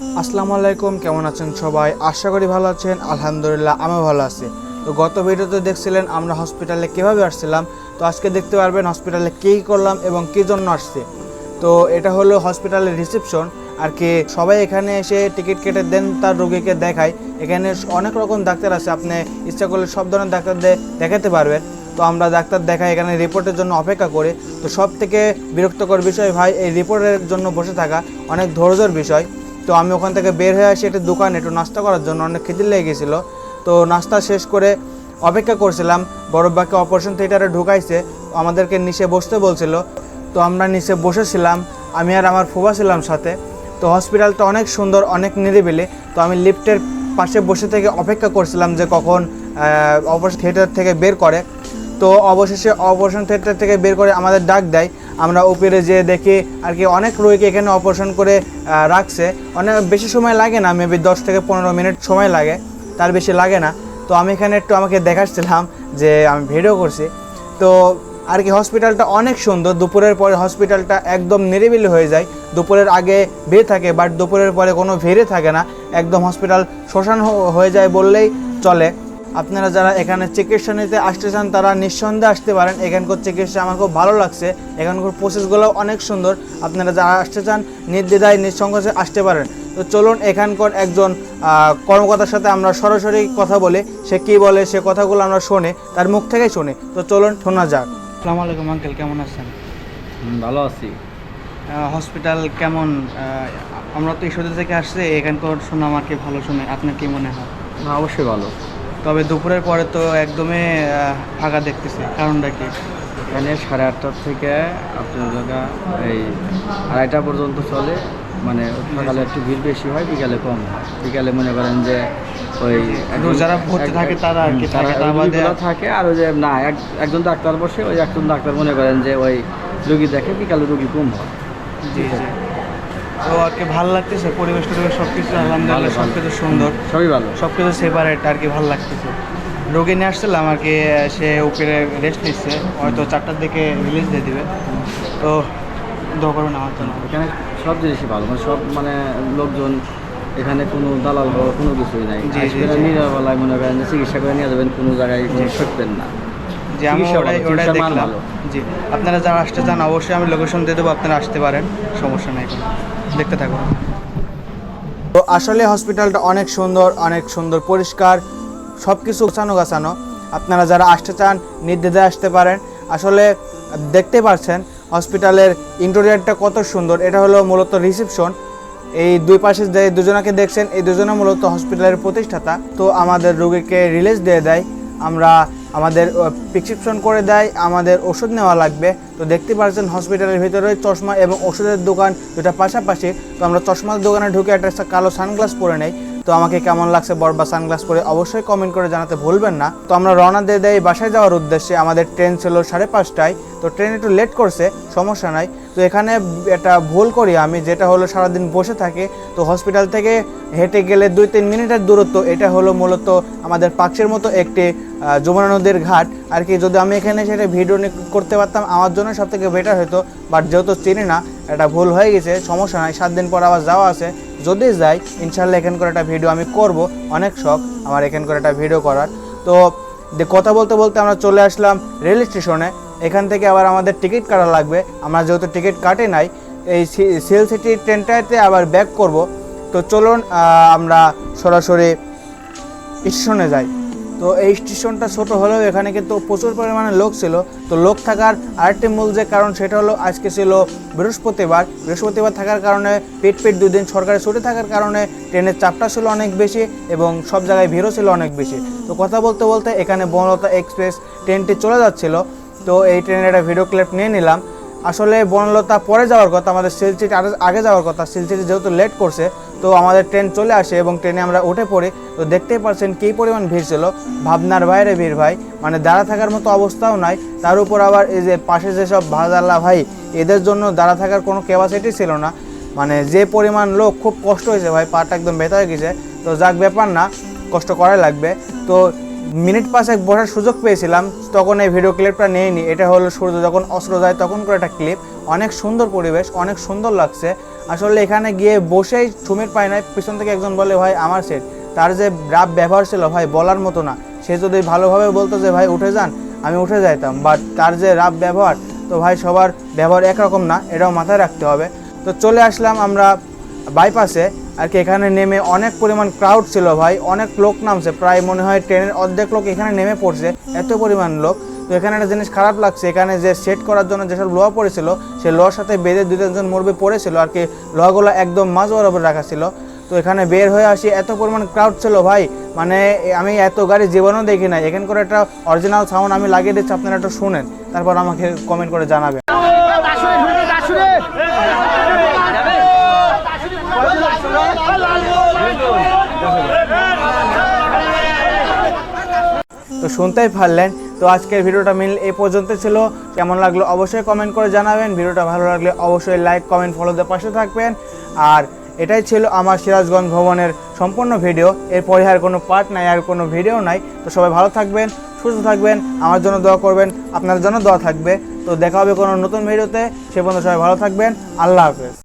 আসসালামু আলাইকুম, কেমন আছেন সবাই? আশা করি ভালো আছেন, আলহামদুলিল্লাহ আমি ভালো আছি। তো গত ভিডিওতে দেখছিলেন আমরা হসপিটালে কীভাবে আসছিলাম। তো আজকে দেখতে পারবেন হসপিটালে কী করলাম এবং কী জন্য আসছে। তো এটা হলো হসপিটালের রিসেপশন। আর কি সবাই এখানে এসে টিকিট কেটে দেন তার রোগীকে দেখায়। এখানে অনেক রকম ডাক্তার আছে, আপনি ইচ্ছা করলে সব ধরনের ডাক্তার দে- দেখাতে পারবেন। তো আমরা ডাক্তার দেখাই এখানে রিপোর্টের জন্য অপেক্ষা করি। তো সব থেকে বিরক্তকর বিষয় ভাই, এই রিপোর্টের জন্য বসে থাকা অনেক ধৈর্যর বিষয়। তো আমি ওখান থেকে বের হয়ে আসি একটা দোকানে একটু নাস্তা করার জন্য, অনেক খিদে লেগে গেছিল তো নাস্তা শেষ করে অপেক্ষা করছিলাম বড়বাকে অপারেশন থিয়েটারে ঢুকাইছে, আমাদেরকে নিচে বসতে বলছিল। তো আমরা নিচে বসেছিলাম, আমি আর আমার ফুবা ছিলাম সাথে। তো হসপিটালটা অনেক সুন্দর, অনেক নিরিবিলি। তো আমি লিফটের পাশে বসে থেকে অপেক্ষা করছিলাম যে কখন অপারেশন থিয়েটার থেকে বের করে। তো অবশেষে অপারেশন থিয়েটার থেকে বের করে আমাদের ডাক দেয়। আমরা উপরে যেয়ে দেখি আর কি অনেক রোগীকে এখানে অপারেশন করে রাখছে। অনেক বেশি সময় লাগে না মেবি দশ থেকে পনেরো মিনিট সময় লাগে। তার বেশি লাগে না। তো আমি এখানে একটু আমাকে দেখাচ্ছিলাম যে আমি ভিডিও করছি। তো আর কি হসপিটালটা অনেক সুন্দর। দুপুরের পরে হসপিটালটা একদম নিরিবিলি হয়ে যায়। দুপুরের আগে ভিড় থাকে বাট দুপুরের পরে কোনো ভিড়ে থাকে না। একদম হসপিটাল শ্মশান হয়ে যায় বললেই চলে। আপনারা যারা এখানে চিকিৎসা নিতে আসতে চান তারা নিঃসন্দেহে আসতে পারেন। এখানকার চিকিৎসা আমার খুব ভালো লাগছে। এখানকার প্রসেসগুলো অনেক সুন্দর। আপনারা যারা আসতে চান নির্দ্বিধায় নিঃসংকোচে আসতে পারেন। তো চলুন এখানকার একজন কর্মকর্তার সাথে আমরা সরাসরি কথা বলে। সে কি বলে সে কথাগুলো আমরা শুনি তার মুখ থেকেই শুনি। তো চলুন শোনা যাক। আসসালামু আলাইকুম আঙ্কেল কেমন আছেন? ভালো আছি। হসপিটাল কেমন? আমরা তো ঈশ্বর থেকে আসছি এখানকার শোনা আমাকে ভালো শুনে। আপনার কি মনে হয়? অবশ্যই ভালো। তবে দুপুরের পরে তো একদমই ফাঁকা দেখতেছি। কারণটা কি? এখানে সাড়ে আটটার থেকে আপনার জায়গা এই আড়াইটা পর্যন্ত চলে। মানে সকালে একটু ভিড় বেশি হয় বিকালে কম হয়। বিকালে মনে করেন যে ওই যারা ভর্তি থাকে তারা আর কি থাকে, তারা থাকে আর ওই যে না এক- একজন ডাক্তার বসে ওই একজন ডাক্তার মনে করেন যে ওই রুগী দেখে বিকালে রুগী কম হয়। জি। তো আর কি ভালো লাগতেছে পরিবেশ টরিবেশ সব কিছু আলহামদুলিল্লাহ সব কিছু সুন্দর। সবই ভালো। সব কিছু সেপারেট আর কি ভালো লাগতেছে। রোগী নিয়ে আসছিলাম আর কি সে উপরে রেস্ট নিচ্ছে হয়তো চারটার দিকে রিলিজ দিয়ে দিবে। তো দোয়া করবেন আমার জন্য। এখানে সব জিনিসই ভালো মানে সব মানে লোকজন এখানে কোনো দালাল বা কোনো কিছুই নাই। আসবেন মনে করেন চিকিৎসা করে নিয়ে যাবেন কোনো জায়গায় ঠকবেন না। যে আমি ওটাই ওটাই দেখলাম। জি। আপনারা যারা আসতে চান অবশ্যই আমি লোকেশন দিয়ে দেবো আপনারা আসতে পারেন সমস্যা নেই দেখতে থাকুন। তো আসলে হসপিটালটা অনেক সুন্দর অনেক সুন্দর পরিষ্কার সব কিছু গোছানো গাছানো। আপনারা যারা আসতে চান নির্দ্বিধায় আসতে পারেন। আসলে দেখতে পাচ্ছেন হসপিটালের ইন্টেরিয়ারটা কত সুন্দর। এটা হলো মূলত রিসেপশন এই দুই পাশে যে দুজনাকে দেখছেন এই দুজনে মূলত হসপিটালের প্রতিষ্ঠাতা। তো আমাদের রোগীকে রিলিজ দিয়ে দেয়। আমরা আমাদের প্রেসক্রিপশন করে দেয়, আমাদের ওষুধ নেওয়া লাগবে। তো দেখতে পাচ্ছেন হসপিটালের ভিতরে চশমা এবং ওষুধের দোকান দুটা পাশাপাশি। তো আমরা চশমার দোকানে ঢুকে একটা কালো সানগ্লাস পরে নেই। তো আমাকে কেমন লাগছে বরবা সানগ্লাস পরে অবশ্যই কমেন্ট করে জানাতে ভুলবেন না। তো আমরা রওনা দিয়ে দেয় বাসায় যাওয়ার উদ্দেশ্যে। আমাদের ট্রেন ছিল সাড়ে পাঁচটায়। তো ট্রেন একটু লেট করছে, সমস্যা নাই। তো এখানে একটা ভুল করি আমি, যেটা হলো সারাদিন বসে থাকি, তো হসপিটাল থেকে হেঁটে গেলে দুই তিন মিনিটের দূরত্ব, এটা হলো মূলত আমাদের পার্কসের মতো একটি যমুনা নদীর ঘাট। আর কি, যদি আমি এখানে সেটা ভিডিও করতে পারতাম, আমার জন্য সব থেকে বেটার হতো বাট যেহেতু চিনি না, এটা ভুল হয়ে গেছে, সমস্যা নাই, সাত দিন পর আবার যাওয়া আছে। যদি যাই ইনশাল্লাহ এখানকার একটা ভিডিও আমি করব, অনেক শখ আমার এখানকার একটা ভিডিও করার। তো কথা বলতে বলতে আমরা চলে আসলাম রেল স্টেশনে। এখান থেকে আবার আমাদের টিকিট কাটা লাগবে। আমরা যেহেতু টিকিট কাটে নাই, এই সিল সিটি ট্রেনটাতে আবার ব্যাক করব। তো চলুন আমরা সরাসরি স্টেশনে যাই। তো এই স্টেশনটা ছোট হলেও এখানে কিন্তু প্রচুর পরিমাণে লোক ছিল। তো লোক থাকার আরেকটি মূল যে কারণ সেটা হলো, আজকে ছিল বৃহস্পতিবার। বৃহস্পতিবার থাকার কারণে পেট পেট দুদিন সরকারি ছুটি থাকার কারণে ট্রেনের চাপটা ছিল অনেক বেশি এবং সব জায়গায় ভিড়ও ছিল অনেক বেশি। তো কথা বলতে বলতে এখানে বনলতা এক্সপ্রেস ট্রেনটি চলে যাচ্ছিল। তো এই ট্রেনের একটা ভিডিও ক্লিপ নিয়ে নিলাম। আসলে বনলতা পরে যাওয়ার কথা, আমাদের সিলচিটি আগে- যাওয়ার কথা। সিলচিটি যেহেতু লেট করছে, তো আমাদের ট্রেন চলে আসে এবং ট্রেনে আমরা উঠে পড়ি। তো দেখতেই পারছেন কী পরিমাণ ভিড় ছিল। ভাবনার বাইরে ভিড় ভাই। মানে দাঁড়া থাকার মতো অবস্থাও নাই। তার উপর আবার এই যে পাশে যেসব ভাজাল্লা ভাই, এদের জন্য দাঁড়া থাকার কোনো ক্যাপাসিটি ছিল না। মানে যে পরিমাণ লোক, খুব কষ্ট হয়েছে ভাই। পাটা একদম ব্যথা হয়ে গেছে। তো যাক, ব্যাপার না। কষ্ট করাই লাগবে। তো মিনিট পাঁচেক বসার সুযোগ পেয়েছিলাম, তখন এই ভিডিও ক্লিপটা নিয়ে নি এটা হলো সূর্য যখন অস্ত্র যায়, তখন করে একটা ক্লিপ অনেক সুন্দর পরিবেশ, অনেক সুন্দর লাগছে। আসলে এখানে গিয়ে বসেই ছুমির পায় নাই, পিছন থেকে একজন বলে, ভাই, আমার সেট তার যে রাব ব্যবহার ছিল, ভাই, বলার মতো না। সে যদি ভালোভাবে বলতো যে, ভাই, উঠে যান, আমি উঠে যাইতাম। বাট তার যে রাব ব্যবহার, তো ভাই, সবার ব্যবহার একরকম না, এটাও মাথায় রাখতে হবে। তো চলে আসলাম আমরা বাইপাসে আর কি এখানে নেমে অনেক পরিমাণ ক্রাউড ছিল ভাই, অনেক লোক নামছে, প্রায় মনে হয় ট্রেনের অর্ধেক লোক এখানে নেমে পড়ছে, এত পরিমাণ লোক। তো এখানে একটা জিনিস খারাপ লাগছে, এখানে যে সেট করার জন্য যেসব লোহা পড়েছিল সেই লোহার সাথে বেঁধে দু তিনজন মুরবি পড়েছিল, আর কি লোহাগুলো একদম মাঝ বরাবর রাখা ছিল। তো এখানে বের হয়ে আসি, এত পরিমাণ ক্রাউড ছিল ভাই মানে আমি এত গাড়ি জীবনেও দেখি এখানে করে একটা অরিজিনাল সাউন্ড আমি লাগিয়ে দিচ্ছি, আপনারা একটু শুনেন, তারপর আমাকে কমেন্ট করে জানাবেন। তো শুনতেই পারলেন। তো আজকের ভিডিওটা মিল এ পর্যন্ত ছিল। কেমন লাগল অবশ্যই কমেন্ট করে জানাবেন। ভিডিওটা ভালো লাগলে অবশ্যই লাইক কমেন্ট ফলো দিয়ে পাশে থাকবেন। আর এটাই ছিল আমার সিরাজগঞ্জ ভবনের সম্পূর্ণ ভিডিও। এরপরে আর কোনো পার্ট নাই, আর কোনো ভিডিও নাই। তো সবাই ভালো থাকবেন, সুস্থ থাকবেন, আমার জন্য দোয়া করবেন আপনার জন্য দোয়া থাকবে। তো দেখা হবে কোনো নতুন ভিডিওতে। সে পর্যন্ত সবাই ভালো থাকবেন। আল্লাহ হাফেজ।